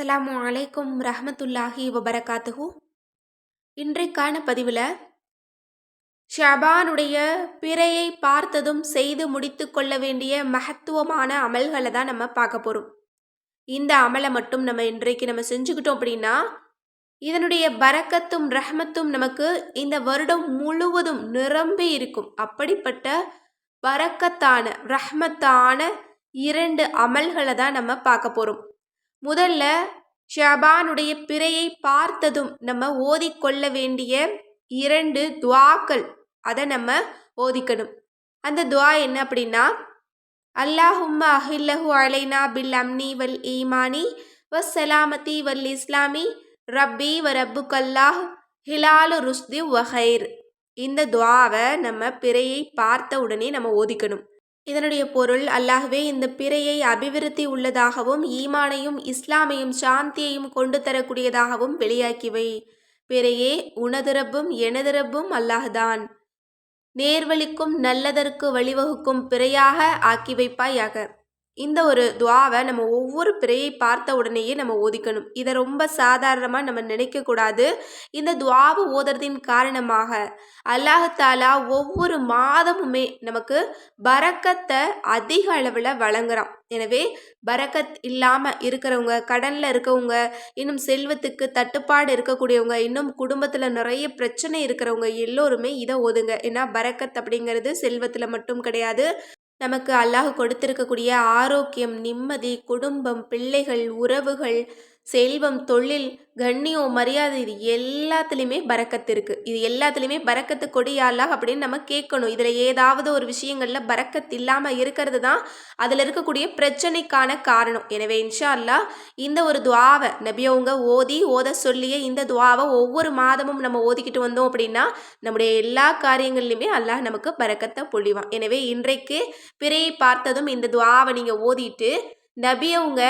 அஸ்ஸலாமு அலைக்கும் ரஹமத்துல்லாஹி வபரகாத்துஹு. இன்றைக்கான பதிவில் ஷபானுடைய பிறையை பார்த்ததும் செய்து முடித்து கொள்ள வேண்டிய மகத்துவமான அமல்களை தான் நம்ம பார்க்க போகிறோம் இந்த அமலை மட்டும் நம்ம இன்றைக்கு நம்ம செஞ்சுக்கிட்டோம் அப்படின்னா இதனுடைய பரக்கத்தும் ரஹமத்தும் நமக்கு இந்த வருடம் முழுவதும் நிரம்பி இருக்கும். அப்படிப்பட்ட பரக்கத்தான ரஹ்மத்தான இரண்டு அமல்களை தான் நம்ம பார்க்க போகிறோம் முதல்ல ஷபானுடைய பிறையை பார்த்ததும் நம்ம ஓதிக்கொள்ள வேண்டிய இரண்டு துவாக்கள். அதை நம்ம ஓதிக்கணும். அந்த துவா என்ன அப்படின்னா அல்லாஹும்ம அஹில்லஹு அலைனா பில் அம்னி வல் ஈமானி வ சலாமதி வல் இஸ்லாமி ரப்பி வ ரப்பு கல்லாஹ் ஹிலாலு ருஸ்தி வஹைர் இந்த துவாவை நம்ம பிறையை பார்த்த உடனே நம்ம ஓதிக்கணும். இதனுடைய பொருள் அல்லாஹ்வே இந்த பிறையை அபிவிருத்தி உள்ளதாகவும் ஈமானையும் இஸ்லாமையும் சாந்தியையும் கொண்டு தரக்கூடியதாகவும் வெளியாக்கிவை. பிறையே உனதிரப்பும் எனதிரப்பும் அல்லாஹ்தான். நேர்வழிக்கும் நல்லதற்கு வழிவகுக்கும் பிறையாக ஆக்கி வைப்பாயாக. இந்த ஒரு துவாவை நம்ம ஒவ்வொரு பிறையை பார்த்த உடனேயே நம்ம ஓதிக்கணும். இதை ரொம்ப சாதாரணமாக நம்ம நினைக்கக்கூடாது. இந்த துவாவை ஓதுறதின் காரணமாக அல்லாஹாலா ஒவ்வொரு மாதமுமே நமக்கு பறக்கத்தை அதிக அளவில் வழங்குறான். எனவே பரக்கத் இல்லாமல் இருக்கிறவங்க கடனில் இருக்கவங்க இன்னும் செல்வத்துக்கு தட்டுப்பாடு இருக்கக்கூடியவங்க இன்னும் குடும்பத்தில் நிறைய பிரச்சனை இருக்கிறவங்க எல்லோருமே இதை ஓதுங்க. ஏன்னா பரக்கத் அப்படிங்கிறது செல்வத்தில் மட்டும் கிடையாது. நமக்கு அல்லாஹ் கொடுத்திருக்கக்கூடிய ஆரோக்கியம் நிம்மதி குடும்பம் பிள்ளைகள் உறவுகள் செல்வம் தொழில் கண்ணியம் மரியாதை இது எல்லாத்துலேயுமே பறக்கத்து இருக்குது இது எல்லாத்துலேயுமே பறக்கத்து கொடியாலா அப்படின்னு நம்ம கேட்கணும். இதில் ஏதாவது ஒரு விஷயங்களில் பறக்கத்து இல்லாமல் இருக்கிறது தான் அதில் இருக்கக்கூடிய பிரச்சனைக்கான காரணம். எனவே இன்ஷா அல்லா இந்த ஒரு துவாவை நபியவங்க ஓதி ஓத சொல்லிய இந்த துவாவை ஒவ்வொரு மாதமும் நம்ம ஓதிக்கிட்டு வந்தோம் அப்படின்னா நம்முடைய எல்லா காரியங்கள்லையுமே அல்லாஹ் நமக்கு பறக்கத்தை பொழிவான். எனவே இன்றைக்கு பிறையை பார்த்ததும் இந்த துவாவை நீங்கள் ஓதிட்டு நபியவங்க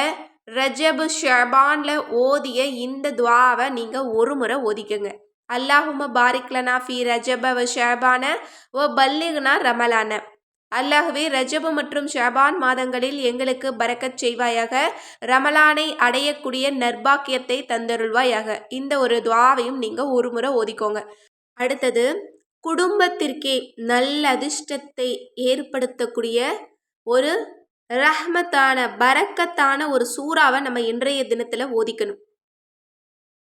ரஜபு ஷபானில் ஓதிய இந்த துவாவை நீங்கள் ஒரு முறை ஓதிக்கங்க. அல்லாஹும பாரிக்லனா ஃபி ரஜப வ ஷபான ஓ பல்லிகுனா ரமலான. அல்லாஹுவே ரஜபு மற்றும் ஷபான் மாதங்களில் எங்களுக்கு பறக்கச் செய்வாயாக. ரமலானை அடையக்கூடிய நர்பாக்கியத்தை தந்தருள்வாயாக. இந்த ஒரு துவாவையும் நீங்கள் ஒரு முறை ஓதிக்கோங்க. அடுத்தது குடும்பத்திற்கே நல்ல அதிர்ஷ்டத்தை ஏற்படுத்தக்கூடிய ஒரு ரஹ்மத்தான பரக்கத்தான ஒரு சூறாவை நம்ம இன்றைய தினத்தில் ஓதிக்கணும்.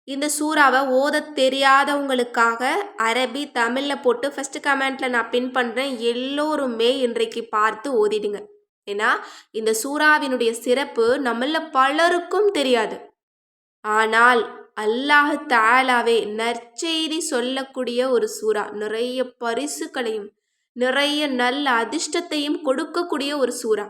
இந்த சூறாவை ஓத தெரியாதவங்களுக்காக அரபி தமிழில் போட்டு ஃபஸ்ட்டு கமெண்ட்டில் நான் பின் பண்ணுறேன் எல்லோருமே இன்றைக்கு பார்த்து ஓதிடுங்க. ஏன்னா இந்த சூறாவினுடைய சிறப்பு நம்மள பலருக்கும் தெரியாது. ஆனால் அல்லாஹ் தாலாவே நற்செய்தி சொல்லக்கூடிய ஒரு சூறா. நிறைய பரிசுகளையும் நிறைய நல்ல அதிர்ஷ்டத்தையும் கொடுக்கக்கூடிய ஒரு சூறா.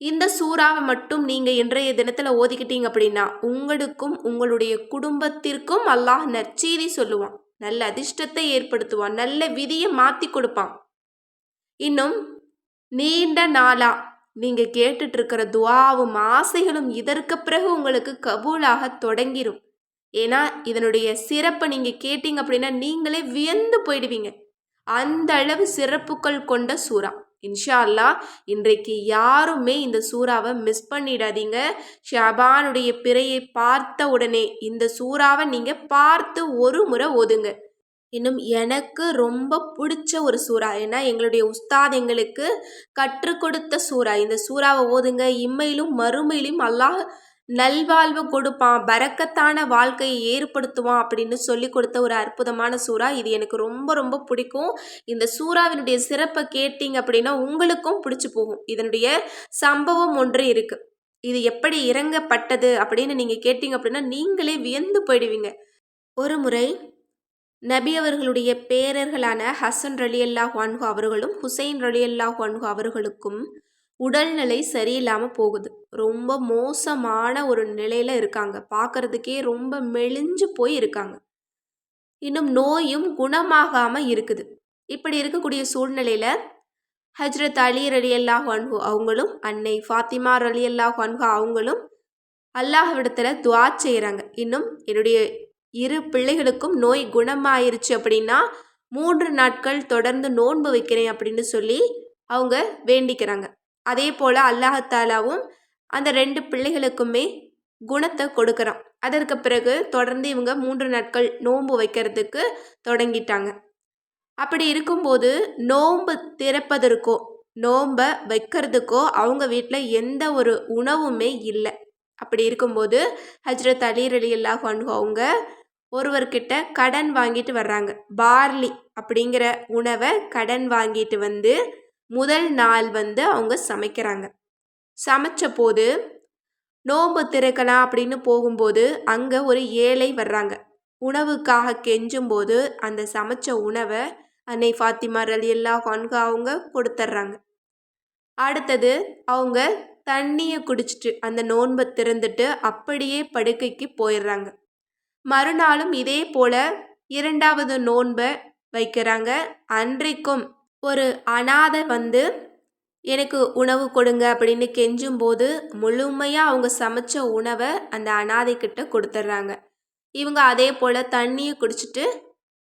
இந்த சூறாவை மட்டும் நீங்கள் இன்றைய தினத்தில் ஓதிக்கிட்டீங்க அப்படின்னா உங்களுக்கும் உங்களுடைய குடும்பத்திற்கும் அல்லாஹ் நற்செய்தி சொல்லுவான். நல்ல அதிர்ஷ்டத்தை ஏற்படுத்துவான். நல்ல விதியை மாற்றி கொடுப்பான். இன்னும் நீண்ட நாளா நீங்கள் கேட்டுட்டு இருக்கிற துவாவும் ஆசைகளும் இதற்கு பிறகு உங்களுக்கு கபூலாக தொடங்கிடும் ஏன்னா இதனுடைய சிறப்பை நீங்கள் கேட்டீங்க அப்படின்னா நீங்களே வியந்து போயிடுவீங்க. அந்த அளவு சிறப்புகள் கொண்ட சூறா. இன்ஷா அல்லா இன்றைக்கு யாருமே இந்த சூறாவை மிஸ் பண்ணிடாதீங்க. ஷபானுடைய பிறையை பார்த்த உடனே இந்த சூறாவை நீங்கள் பார்த்து ஒரு முறை ஓதுங்க. இன்னும் எனக்கு ரொம்ப பிடிச்ச ஒரு சூறா ஏன்னா எங்களுடைய உஸ்தாத் எங்களுக்கு கற்றுக் கொடுத்த சூறா. இந்த சூறாவை ஓதுங்க இம்மையிலும் மறுமையிலும் அல்லாஹ் நல்வாழ்வு கொடுப்பான் பறக்கத்தான வாழ்க்கையை ஏற்படுத்துவான் அப்படின்னு சொல்லி கொடுத்த ஒரு அற்புதமான சூறா. இது எனக்கு ரொம்ப ரொம்ப பிடிக்கும். இந்த சூறாவினுடைய சிறப்பை கேட்டிங்க அப்படின்னா உங்களுக்கும் பிடிச்சி போகும். இதனுடைய சம்பவம் ஒன்று இருக்குது இது எப்படி இறங்கப்பட்டது அப்படின்னு நீங்கள் கேட்டிங்க அப்படின்னா நீங்களே வியந்து போயிடுவீங்க. ஒரு முறை நபி அவர்களுடைய பேரர்களான ஹசன் ரலியல்லா அல்லாஹ் அவர்களும் ஹுசைன் ரலியல்லா அல்லாஹ் அவர்களுக்கும் உடல்நிலை சரியில்லாமல் போகுது. ரொம்ப மோசமான ஒரு நிலையில் இருக்காங்க. பார்க்குறதுக்கே ரொம்ப மெலிஞ்சு போய் இருக்காங்க. இன்னும் நோயும் குணமாகாமல் இருக்குது. இப்படி இருக்கக்கூடிய சூழ்நிலையில் ஹஜ்ரத் அலி ரலி அல்லாஹ் அன்ஹு அவங்களும் அன்னை ஃபாத்திமா ரலி அல்லாஹ் அன்ஹு அவங்களும் அல்லாஹ்விடத்தில் துவா செய்கிறாங்க இன்னும் என்னுடைய இரு பிள்ளைகளுக்கும் நோய் குணமாயிருச்சு அப்படின்னா மூன்று நாட்கள் தொடர்ந்து நோன்பு வைக்கிறேன் அப்படின்னு சொல்லி அவங்க வேண்டிக்கிறாங்க. அதே போல் அல்லாஹாலாவும் அந்த ரெண்டு பிள்ளைகளுக்குமே குணத்தை கொடுக்குறான். அதற்கு பிறகு தொடர்ந்து இவங்க மூன்று நாட்கள் நோன்பு வைக்கிறதுக்கு தொடங்கிட்டாங்க. அப்படி இருக்கும்போது நோன்பு திறப்பதற்கோ நோன்பை வைக்கிறதுக்கோ அவங்க வீட்டில் எந்த ஒரு உணவுமே இல்லை. அப்படி இருக்கும்போது ஹஜ்ரத் அலி அலி அல்லாஹ் அவங்க ஒருவர்கிட்ட கடன் வாங்கிட்டு வர்றாங்க. பார்லி அப்படிங்கிற உணவை கடன் வாங்கிட்டு வந்து முதல் நாள் வந்து அவங்க சமைக்கிறாங்க. சமைச்ச போது நோன்பு திறக்கலாம் அப்படின்னு போகும்போது அங்கே ஒரு ஏழை வர்றாங்க. உணவுக்காக கெஞ்சும்போது அந்த சமைச்ச உணவை அன்னை ஃபாத்திமா அலி எல்லா ஹான்கா அவங்க கொடுத்துட்றாங்க அடுத்தது அவங்க தண்ணியை குடிச்சிட்டு அந்த நோன்பை திறந்துட்டு அப்படியே படுக்கைக்கு போயிடுறாங்க மறுநாளும் இதே போல் இரண்டாவது நோன்பை வைக்கிறாங்க. அன்றைக்கும் ஒரு அனாதை வந்து எனக்கு உணவு கொடுங்க அப்படின்னு கெஞ்சும்போது முழுமையாக அவங்க சமைச்ச உணவை அந்த அனாதைக்கிட்ட கொடுத்துட்றாங்க இவங்க அதே போல் தண்ணியை குடிச்சிட்டு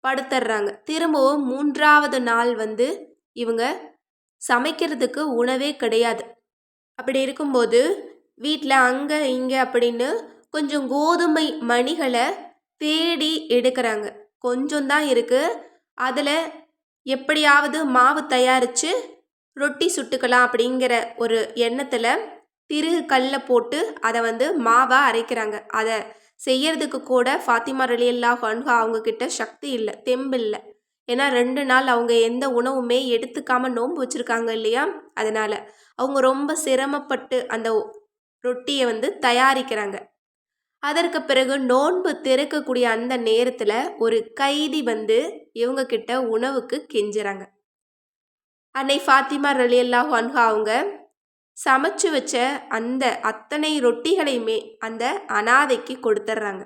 படுத்துடுறாங்க திரும்பவும் மூன்றாவது நாள் வந்து இவங்க சமைக்கிறதுக்கு உணவே கிடையாது. அப்படி இருக்கும்போது வீட்டில் அங்கே இங்கே அப்படின்னு கொஞ்சம் கோதுமை மணிகளை தேடி எடுக்கிறாங்க. கொஞ்சம் தான் இருக்குது அதில் எப்படியாவது மாவு தயாரித்து ரொட்டி சுட்டுக்கலாம் அப்படிங்கிற ஒரு எண்ணத்தில் திருகு கல்ல போட்டு அதை வந்து மாவாக அரைக்கிறாங்க. அதை செய்யறதுக்கு கூட ஃபாத்திமா ரலியல்லா ஹன்ஹா அவங்கக்கிட்ட சக்தி இல்லை தெம்பு இல்லை. ஏன்னா ரெண்டு நாள் அவங்க எந்த உணவுமே எடுத்துக்காமல் நோன்பு வச்சுருக்காங்க இல்லையா? அதனால் அவங்க ரொம்ப சிரமப்பட்டு அந்த ரொட்டியை வந்து தயாரிக்கிறாங்க. அதற்கு பிறகு நோன்பு திறக்கக்கூடிய அந்த நேரத்தில் ஒரு கைதி வந்து இவங்க கிட்ட உணவுக்கு கெஞ்சுறாங்க. அன்னை ஃபாத்திமா ரலி அல்லாஹ் அன்ஹா அவங்க சமைச்சு வச்ச அந்த அத்தனை ரொட்டிகளையுமே அந்த அனாதைக்கு கொடுத்துட்றாங்க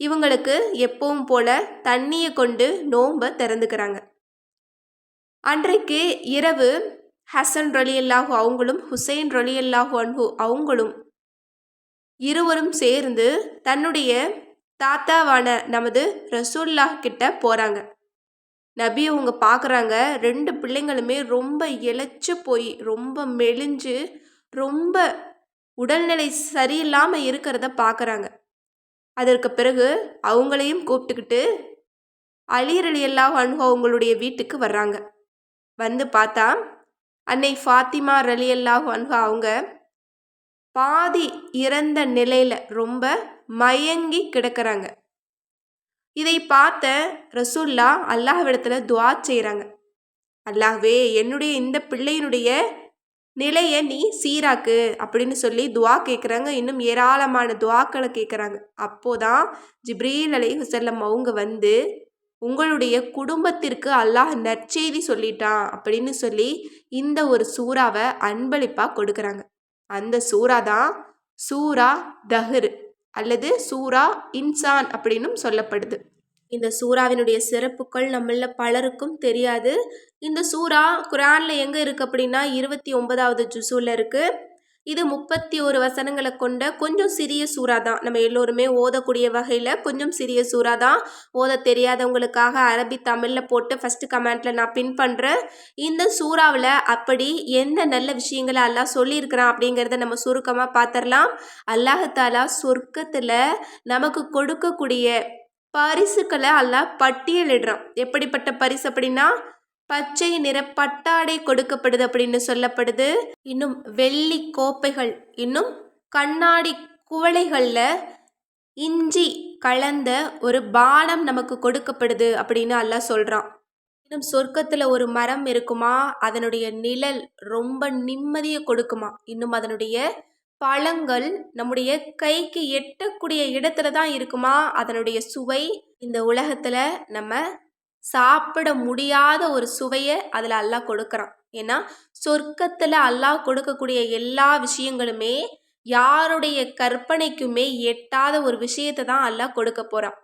இவங்களுக்கு எப்பவும் போல தண்ணியை கொண்டு நோன்பை திறந்துக்கிறாங்க. அன்றைக்கு இரவு ஹசன் ரலியல்லாஹு அவங்களும் ஹுசைன் ரலியல்லாஹு அன்ஹு அவங்களும் இருவரும் சேர்ந்து தன்னுடைய தாத்தாவான நமது ரசூல்லா கிட்ட போகிறாங்க நபி அவங்க பார்க்குறாங்க ரெண்டு பிள்ளைங்களுமே ரொம்ப இழைச்சி போய் ரொம்ப மெலிஞ்சு ரொம்ப உடல்நிலை சரியில்லாமல் இருக்கிறத பார்க்குறாங்க அதற்கு பிறகு அவங்களையும் கூப்பிட்டுக்கிட்டு அலிர் அலி அல்லாஹ் அவங்களுடைய வீட்டுக்கு வர்றாங்க. வந்து பார்த்தா அன்னை ஃபாத்திமா ரலி அல்லாஹ் அன்ஹா அவங்க பாதி இறந்த நிலையில் ரொம்ப மயங்கி கிடக்கிறாங்க. இதை பார்த்த ரசூல்லா அல்லாஹ்விடத்தில் துவா செய்கிறாங்க அல்லாஹ்வே என்னுடைய இந்த பிள்ளையினுடைய நிலையை நீ சீராக்கு அப்படின்னு சொல்லி துவா கேட்குறாங்க இன்னும் ஏராளமான துவாக்களை கேட்குறாங்க அப்போதான் ஜிப்ரீல் அலி ஹுசல்லம் அவங்க வந்து உங்களுடைய குடும்பத்திற்கு அல்லாஹ் நற்செய்தி சொல்லிட்டான் அப்படின்னு சொல்லி இந்த ஒரு சூறாவை அன்பளிப்பாக கொடுக்குறாங்க. அந்த சூறா தான் சூரா தஹரு. அல்லது சூரா இன்சான் அப்படின்னும் சொல்லப்படுது. இந்த சூறாவினுடைய சிறப்புகள் நம்மள பலருக்கும் தெரியாது. இந்த சூறா குரானில் எங்கே இருக்குது அப்படின்னா இருபத்தி ஒன்பதாவது ஜுசூவில் இருக்குது இது முப்பத்தி ஒரு வசனங்களை கொண்ட கொஞ்சம் சிறிய சூறா தான். நம்ம எல்லோருமே ஓதக்கூடிய வகையில் கொஞ்சம் சிறிய சூறா தான். ஓத தெரியாதவங்களுக்காக அரபி தமிழில் போட்டு ஃபஸ்ட்டு கமெண்ட்டில் நான் பின் பண்ணுறேன் இந்த சூறாவில் அப்படி எந்த நல்ல விஷயங்களை அல்லாஹ் சொல்லியிருக்கிறான் அப்படிங்கிறத நம்ம சுருக்கமாக பார்த்துடலாம். அல்லாஹாலா சொர்க்கத்தில் நமக்கு கொடுக்கக்கூடிய பரிசுகளை அல்லாஹ் பட்டியலிடுறான். எப்படிப்பட்ட பரிசு அப்படின்னா பச்சை நிற பட்டாடை கொடுக்கப்படுது அப்படின்னு சொல்லப்படுது. இன்னும் வெள்ளி கோப்பைகள் இன்னும் கண்ணாடி குவளைகளில் இஞ்சி கலந்த ஒரு பானம் நமக்கு கொடுக்கப்படுது அப்படின்னு அல்லாஹ் சொல்கிறான் இன்னும் சொர்க்கத்தில் ஒரு மரம் இருக்குமா? அதனுடைய நிழல் ரொம்ப நிம்மதியை கொடுக்குமா? இன்னும் அதனுடைய பழங்கள் நம்முடைய கைக்கு எட்டக்கூடிய இடத்துல தான் இருக்குமா? அதனுடைய சுவை இந்த உலகத்தில் நம்ம சாப்பிட முடியாத ஒரு சுவையை அதில் அல்லாஹ் கொடுக்குறான். ஏன்னா சொர்க்கத்தில் அல்லாஹ் கொடுக்கக்கூடிய எல்லா விஷயங்களுமே யாருடைய கற்பனைக்குமே எட்டாத ஒரு விஷயத்தை தான் அல்லாஹ் கொடுக்க போகிறான்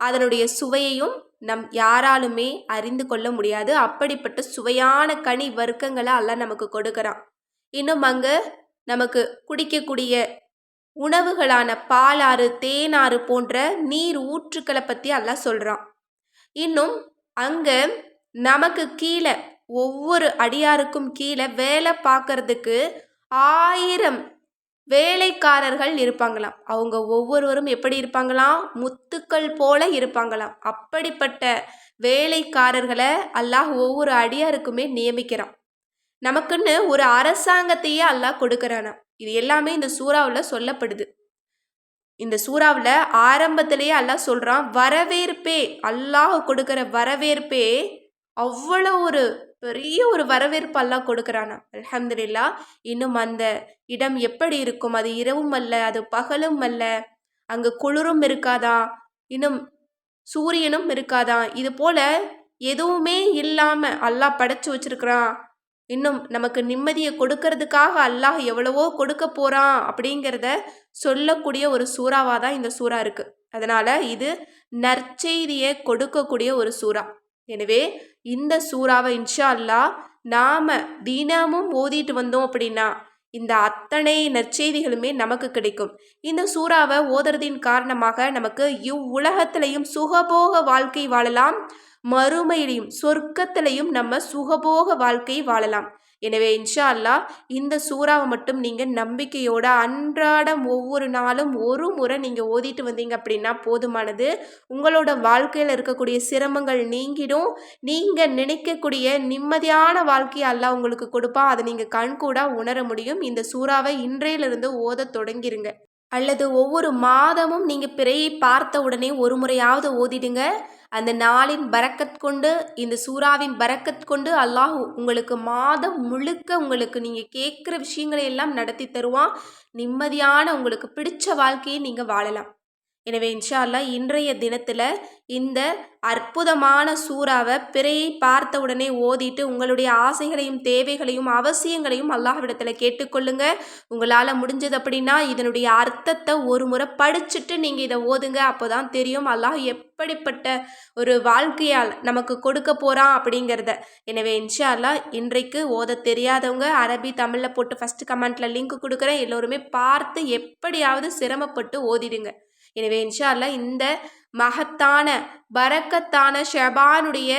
அதனுடைய சுவையையும் நம் யாராலுமே அறிந்து கொள்ள முடியாது. அப்படிப்பட்ட சுவையான கனி வர்க்கங்களை அல்லாஹ் நமக்கு கொடுக்குறான். இன்னும் அங்கே நமக்கு குடிக்கக்கூடிய உணவுகளான பாலாறு தேனாறு போன்ற நீர் ஊற்றுக்களை பற்றி எல்லாம் சொல்கிறான் இன்னும் அங்கே நமக்கு கீழே ஒவ்வொரு அடியாருக்கும் கீழே வேலை பார்க்கறதுக்கு ஆயிரம் வேலைக்காரர்கள் இருப்பாங்களாம். அவங்க ஒவ்வொருவரும் எப்படி இருப்பாங்களாம்? முத்துக்கள் போல இருப்பாங்களாம். அப்படிப்பட்ட வேலைக்காரர்களை அல்லாஹ் ஒவ்வொரு அடியாருக்குமே நியமிக்கிறான். நமக்குன்னு ஒரு அரசாங்கத்தையே அல்லாஹ் கொடுக்குறானா இது எல்லாமே இந்த சூறாவில் சொல்லப்படுது. இந்த சூறாவில் ஆரம்பத்திலேயே அல்லாஹ் சொல்கிறான் வரவேற்பே அல்லாஹ் கொடுக்குற வரவேற்பே அவ்வளோ ஒரு பெரிய ஒரு வரவேற்பு அல்லாஹ் கொடுக்குறானா? அலமதுல்லா இன்னும் அந்த இடம் எப்படி இருக்கும்? அது இரவும் அல்ல அது பகலும் அல்ல அங்கு குளிரும் இருக்காதா? இன்னும் சூரியனும் இருக்காதா? இது போல எதுவுமே இல்லாமல் அல்லாஹ் படைச்சு வச்சிருக்கிறான். இன்னும் நமக்கு நிம்மதியை கொடுக்கறதுக்காக அல்லாஹ் எவ்வளவோ கொடுக்க போகிறான் அப்படிங்கிறத சொல்லக்கூடிய ஒரு சூறாவாக தான் இந்த சூறா இருக்குது அதனால் இது நற்செய்தியை கொடுக்கக்கூடிய ஒரு சூறா. எனவே இந்த சூறாவை இன்ஷா அல்லாஹ் நாம் தினமும் ஓதிட்டு வந்தோம் அப்படின்னா இந்த அத்தனை நற்செய்திகளுமே நமக்கு கிடைக்கும். இந்த சூறாவை ஓதுறதின் காரணமாக நமக்கு இவ்வுலகத்திலையும் சுகபோக வாழ்க்கை வாழலாம். மறுமையிலையும் சொர்க்கத்திலையும் நம்ம சுகபோக வாழ்க்கை வாழலாம். எனவே இன்ஷா அல்லா இந்த சூறாவை மட்டும் நீங்கள் நம்பிக்கையோட அன்றாடம் ஒவ்வொரு நாளும் ஒரு முறை நீங்கள் ஓதிட்டு வந்தீங்க அப்படின்னா போதுமானது. உங்களோட வாழ்க்கையில் இருக்கக்கூடிய சிரமங்கள் நீங்கிடும். நீங்கள் நினைக்கக்கூடிய நிம்மதியான வாழ்க்கையை அல்லா உங்களுக்கு கொடுப்பா. அதை நீங்கள் கண்கூடாக உணர முடியும். இந்த சூறாவை இன்றையிலிருந்து ஓத தொடங்கிருங்க. அல்லது ஒவ்வொரு மாதமும் நீங்கள் பிறையை பார்த்த உடனே ஒரு முறையாவது ஓதிடுங்க. அந்த நாளின் பறக்கத் கொண்டு இந்த சூறாவின் பறக்கத் கொண்டு அல்லாஹ் உங்களுக்கு மாதம் முழுக்க உங்களுக்கு நீங்கள் கேட்குற விஷயங்களை எல்லாம் நடத்தி தருவான். நிம்மதியான உங்களுக்கு பிடிச்ச வாழ்க்கையை நீங்கள் வாழலாம். எனவே இன்ஷா அல்லா இன்றைய தினத்தில் இந்த அற்புதமான சூறாவை பிறையை பார்த்த உடனே ஓதிட்டு உங்களுடைய ஆசைகளையும் தேவைகளையும் அவசியங்களையும் அல்லாஹ்விடத்தில் கேட்டுக்கொள்ளுங்க. உங்களால் முடிஞ்சது அப்படின்னா இதனுடைய அர்த்தத்தை ஒரு முறை படிச்சுட்டு நீங்கள் இதை ஓதுங்க. அப்போ தான் தெரியும் அல்லாஹ் எப்படிப்பட்ட ஒரு வாழ்க்கையால் நமக்கு கொடுக்க போகிறான் அப்படிங்கிறத. எனவே இன்ஷா அல்லா இன்றைக்கு ஓத தெரியாதவங்க அரபி தமிழில் போட்டு ஃபஸ்ட்டு கமெண்ட்டில் லிங்க் கொடுக்குறேன். எல்லோருமே பார்த்து எப்படியாவது சிரமப்பட்டு ஓதிடுங்க. எனவே இன்ஷால்லா இந்த மகத்தான பரக்கத்தான ஷபானுடைய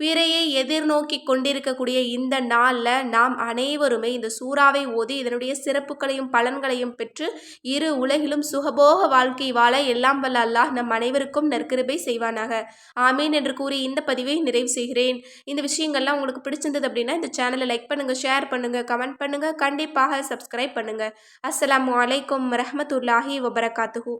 பிறையை எதிர்நோக்கி கொண்டிருக்கக்கூடிய இந்த நாளில் நாம் அனைவருமே இந்த சூறாவை ஓதி இதனுடைய சிறப்புகளையும் பலன்களையும் பெற்று இரு உலகிலும் சுகபோக வாழ்க்கை வாழ எல்லாம் வல்ல அல்லாஹ் நம் அனைவருக்கும் நற்கிருபை செய்வானாக. ஆமீன் என்று கூறி இந்த பதிவை நிறைவு செய்கிறேன். இந்த விஷயங்கள்லாம் உங்களுக்கு பிடிச்சிருந்தது அப்படின்னா இந்த சேனலை லைக் பண்ணுங்கள் ஷேர் பண்ணுங்கள் கமெண்ட் பண்ணுங்கள் கண்டிப்பாக சப்ஸ்கிரைப் பண்ணுங்கள் அஸ்லாம் வலைக்கம் ரஹமத்துல்லாஹி வபரகாத்துஹூ.